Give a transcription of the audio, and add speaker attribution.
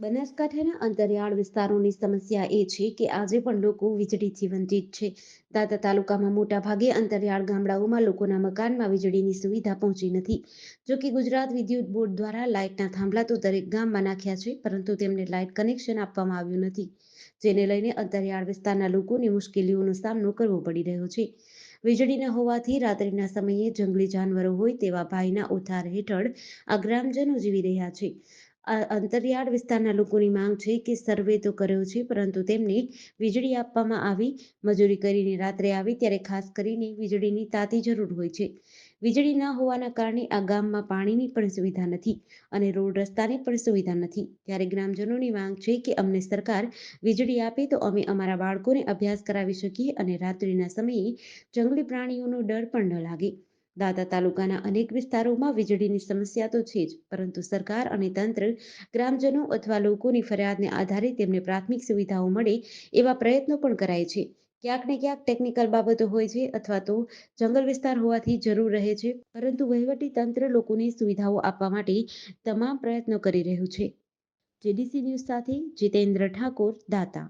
Speaker 1: બનાસકાંઠાના અંતરિયાળ વિસ્તારોની સમસ્યા એ છે કે આજે પણ લોકો વીજળીથી વંચિત છે. દાંતા તાલુકામાં મોટા ભાગે અંતરિયાળ ગામડાઓમાં લોકોના મકાનમાં વીજળીની સુવિધા પહોંચી નથી. જો કે ગુજરાત વિદ્યુત બોર્ડ દ્વારા લાઇટના થાંભલા તો દરેક ગામમાં નાખ્યા છે, પરંતુ તેમને લાઇટ કનેક્શન આપવામાં આવ્યું નથી, જેને લઈને અંતરિયાળ વિસ્તારના લોકોને મુશ્કેલીઓનો સામનો કરવો પડી રહ્યો છે. વીજળી ન હોવાથી રાત્રિના સમયે જંગલી જાનવરો હોય તેવા ભાઈના ઉધાર હેઠળ આ ગ્રામજનો જીવી રહ્યા છે. અંતરિયાળ વિસ્તારના લોકોની માંગ છે કે સર્વે તો કર્યો છે, પરંતુ તેમને વીજળી આપવામાં આવી, મજૂરી કરીને રાત્રે આવી, ત્યારે ખાસ કરીને વીજળીની તાતી જરૂર હોય છે. વીજળી ન હોવાના કારણે આ ગામમાં પાણીની પણ સુવિધા નથી અને રોડ રસ્તાની પણ સુવિધા નથી. ત્યારે ગ્રામજનોની માંગ છે કે અમને સરકાર વીજળી આપે તો અમે અમારા બાળકોને અભ્યાસ કરાવી શકીએ અને રાત્રિના સમયે જંગલી પ્રાણીઓનો ડર પણ ન લાગે. દાંતા તાલુકાના અનેક વિસ્તારોમાં વીજળીની સમસ્યા તો છે જ, પરંતુ સરકાર અને તંત્ર ગ્રામજનો અથવા લોકોની ફરિયાદને આધારે તેમને પ્રાથમિક સુવિધાઓ મળે એવા પ્રયત્નો પણ કરાય છે. ક્યાંક ને ક્યાંક ટેકનિકલ બાબતો હોય છે અથવા તો જંગલ વિસ્તાર હોવાથી જરૂર રહે છે, પરંતુ વહીવટી તંત્ર લોકોને સુવિધાઓ આપવા માટે તમામ પ્રયત્નો કરી રહ્યું છે. જેડીસી ન્યૂઝ સાથે જીતેન્દ્ર ઠાકોર, દાતા